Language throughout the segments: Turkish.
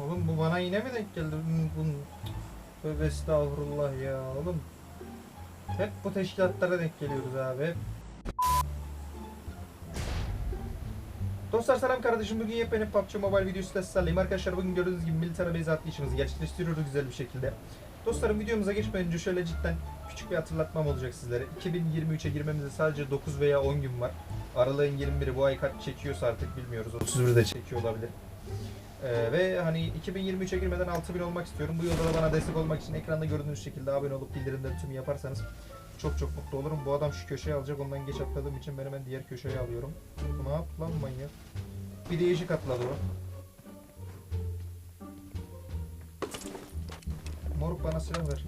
Oğlum bu bana yine mi denk geldi? Bunun, bunun... Tövbe estağfurullah ya oğlum. Hep bu teşkilatlara denk geliyoruz abi. Dostlar selam kardeşim. Bugün yepyeni PUBG Mobile videosu da sizlerleyim. Arkadaşlar bugün gördüğünüz gibi militer base atlayışımızı gerçekleştiriyoruz güzel bir şekilde. Dostlarım videomuza geçmeden önce şöyle cidden küçük bir hatırlatmam olacak sizlere. 2023'e girmemize sadece 9 veya 10 gün var. Aralığın 21'i bu ay kaç çekiyorsa artık bilmiyoruz. 31 de çekiyor olabilir. Ee, ve hani 2023'e girmeden 6000 olmak istiyorum. Bu yolda da bana destek olmak için ekranda gördüğünüz şekilde abone olup bildirimleri tüm yaparsanız çok çok mutlu olurum. Bu adam şu köşeye alacak. Ondan geç atladığım için ben hemen diğer köşeye alıyorum. Ne yaptı lan manyak? Bir değişik atladı o. Moruk bana silah ver.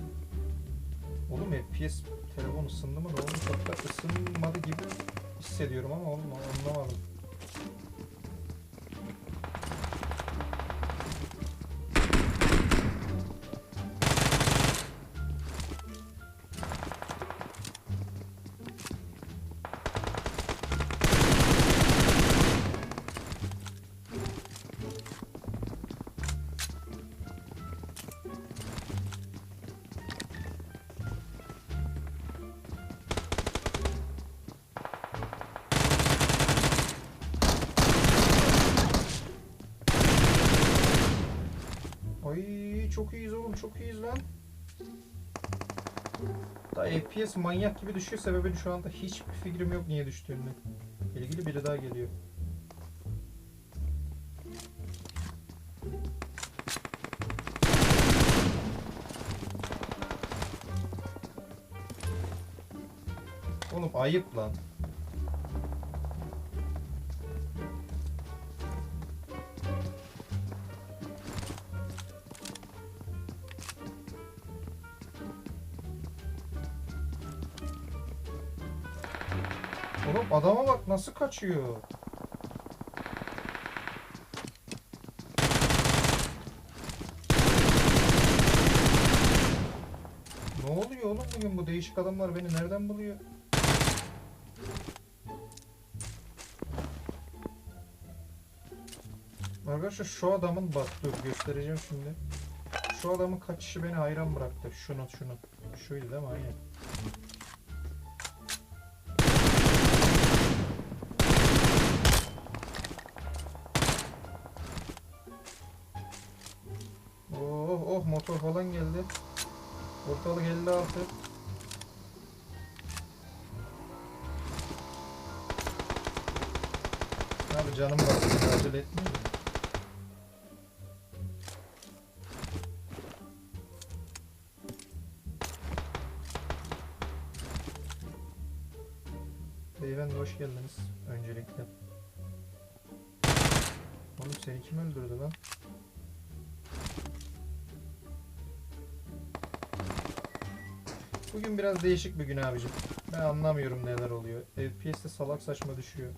Oğlum FPS telefon ısındı mı? Ne oldu? Çok ısınmadı gibi hissediyorum ama oğlum anlamadım. Çok iyiyiz oğlum çok iyiyiz lan. Da FPS manyak gibi düşüyor sebebini şu anda hiçbir fikrim yok niye düştüğünü. İlgili biri daha geliyor. Oğlum ayıp lan. Oğlum adama bak nasıl kaçıyor. Ne oluyor oğlum bugün bu değişik adamlar beni nereden buluyor? Arkadaşlar şu adamın bak dur göstereceğim şimdi. Şu adamın kaçışı beni hayran bıraktı. Şunu şunu. Şuydu değil mi? Aynen. Motor falan geldi. Ortalık 56. Abi canım bak acele etmiyor. Beyefendi hoş geldiniz öncelikle. Oğlum seni kim öldürdü lan? Bugün biraz değişik bir gün abicim. Ben anlamıyorum neler oluyor. FPS'te salak saçma düşüyor.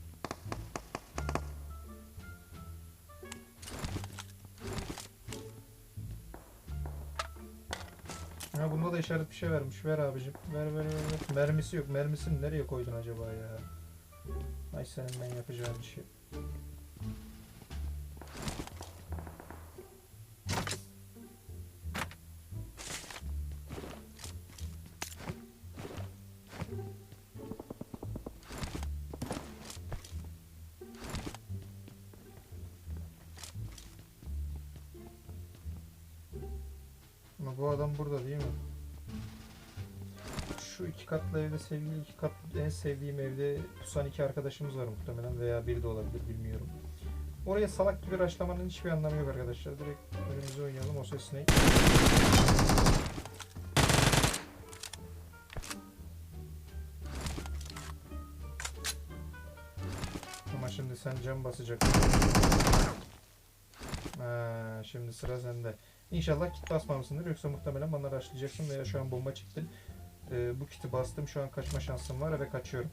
Ha bunda da işaret bir şey vermiş. Ver abicim. Ver ver ver. ver. Mermisi yok. Mermisini nereye koydun acaba ya? Ay senin ben yapacağım bir Ama bu adam burada değil mi? Şu iki katlı evde sevgili iki katlı en sevdiğim evde pusan iki arkadaşımız var muhtemelen veya biri de olabilir bilmiyorum. Oraya salak gibi raşlamanın hiçbir anlamı yok arkadaşlar. Direkt önümüze oynayalım o ses ne? Ama şimdi sen cam basacaksın. Ha, şimdi sıra sende. İnşallah kit basmamışsındır yoksa muhtemelen bana rushlayacaksın veya şu an bomba çıktın. Ee, bu kiti bastım şu an kaçma şansım var ve kaçıyorum.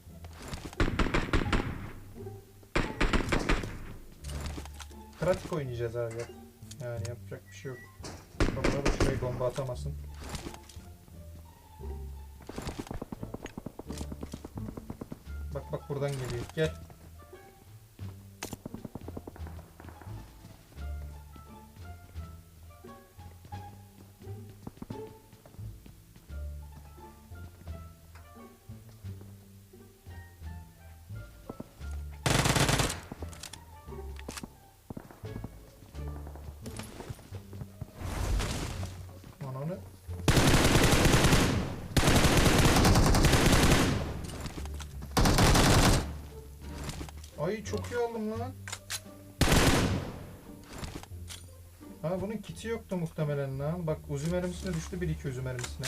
Pratik oynayacağız abi. Yani yapacak bir şey yok. Kafana da şuraya bomba atamasın. Bak bak buradan geliyor. Gel. Ay çok iyi aldım lan. Ha bunun kiti yoktu muhtemelen lan. Bak uzi mermisine düştü bir iki uzi mermisine.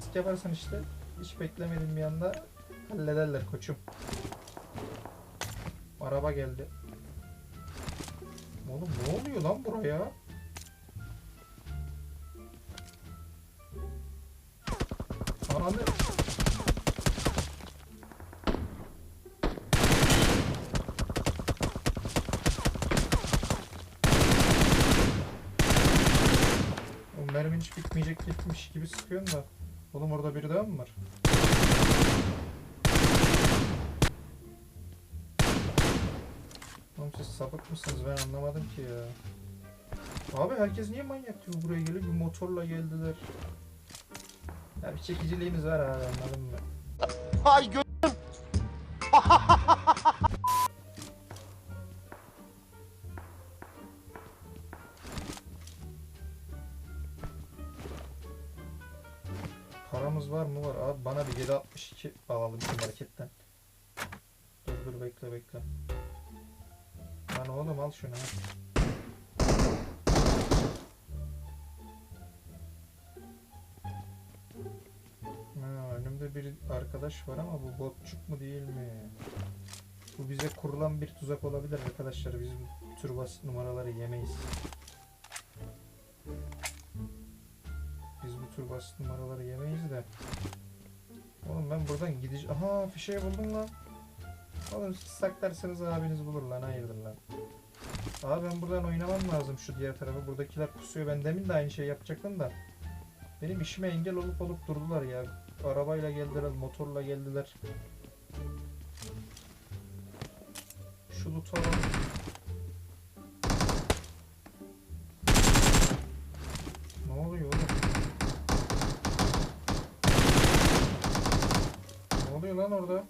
Sık yaparsan işte hiç beklemedim bir anda hallederler koçum. Araba geldi. Oğlum ne oluyor lan buraya? Hiç bitmeyecek gitmiş gibi sıkıyorsun da. Oğlum orada biri daha mı var? Oğlum siz sapık mısınız ben anlamadım ki ya. Abi herkes niye manyak gibi buraya geliyor? Bir motorla geldiler. Ya bir çekiciliğimiz var abi anladın mı? Ay gö... Paramız var mı var abi bana bir 762 alalım şu marketten. Dur dur bekle bekle. Lan oğlum al şunu ha. Önümde bir arkadaş var ama bu botçuk mu değil mi? Bu bize kurulan bir tuzak olabilir arkadaşlar. Biz bu tür numaraları yemeyiz. Tür basit numaraları yemeyiz de. Oğlum ben buradan gideceğim. Aha fişeği buldum lan. Oğlum siz saklarsanız abiniz bulur lan hayırdır lan. Abi ben buradan oynamam lazım şu diğer tarafa. Buradakiler kusuyor. Ben demin de aynı şey yapacaktım da. Benim işime engel olup olup durdular ya. Arabayla geldiler, motorla geldiler. Şu loot'u alalım. Ne oluyor oğlum? Ne oluyor lan orada?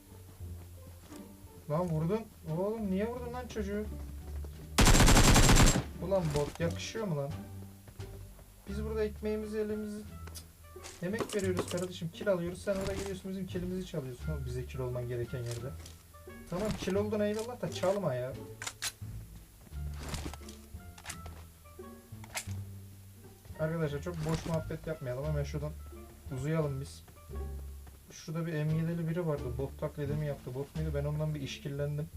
Lan vurdun. Oğlum niye vurdun lan çocuğu? Ulan bot yakışıyor mu lan? Biz burada ekmeğimizi elimizi. Yemek veriyoruz kardeşim kil alıyoruz sen oraya geliyorsun bizim kilimizi çalıyorsun oğlum bize kil olman gereken yerde. Tamam kil oldun eyvallah da çalma ya. Arkadaşlar çok boş muhabbet yapmayalım hemen şuradan uzayalım biz. Şurada bir emgideli biri vardı. Bot taklidi mi yaptı? Bot muydu? Ben ondan bir işkillendim.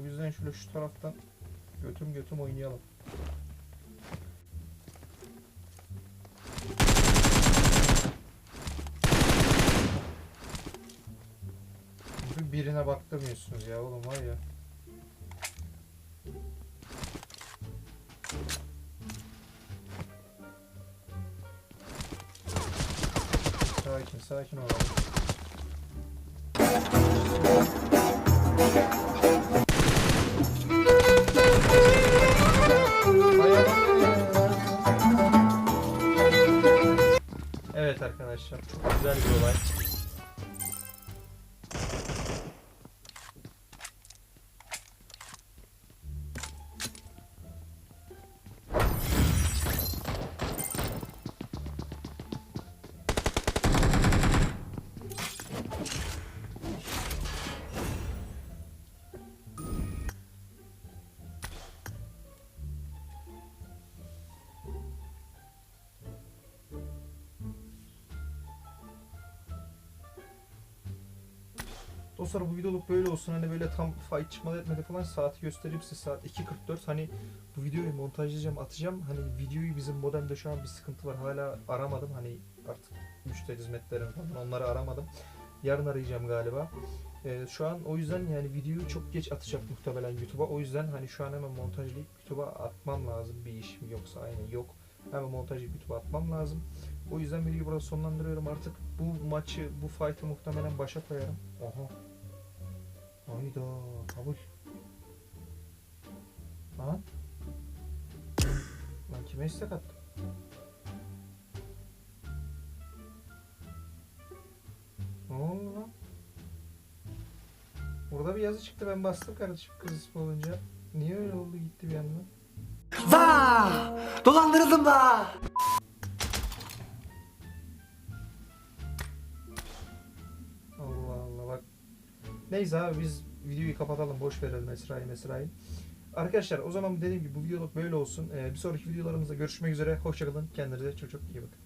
O yüzden şöyle şu taraftan götüm götüm oynayalım. Bir birine baktırmıyorsunuz ya oğlum var ya. Sakin sakin olalım. Evet arkadaşlar çok güzel bir olay. Dostlar bu videoluk böyle olsun hani böyle tam fight çıkmadı etmedi falan saati göstereyim size saat 2.44 hani bu videoyu montajlayacağım atacağım. Hani videoyu bizim modemde şu an bir sıkıntı var hala aramadım. Hani artık müşteri hizmetlerim falan onları aramadım. Yarın arayacağım galiba. Ee, şu an o yüzden yani videoyu çok geç atacak muhtemelen YouTube'a. O yüzden hani şu an hemen montajlayıp YouTube'a atmam lazım bir işim yoksa aynen yok. Hemen montajlayıp YouTube'a atmam lazım. O yüzden videoyu burada sonlandırıyorum. Artık bu maçı bu fight'ı muhtemelen başa koyarım. Oha Hayda kavuş. Lan. Lan kime istek attım? Ne oldu? Burada bir yazı çıktı ben bastım kardeşim kız ismi olunca. Niye öyle oldu gitti bir anda? Vah! Dolandırıldım da! Allah Allah bak. Neyse abi biz videoyu kapatalım. Boş verelim Esra'yı Esra'yı. Arkadaşlar o zaman dediğim gibi bu videoluk böyle olsun. Ee, bir sonraki videolarımızda görüşmek üzere. Hoşçakalın. Kendinize çok çok iyi bakın.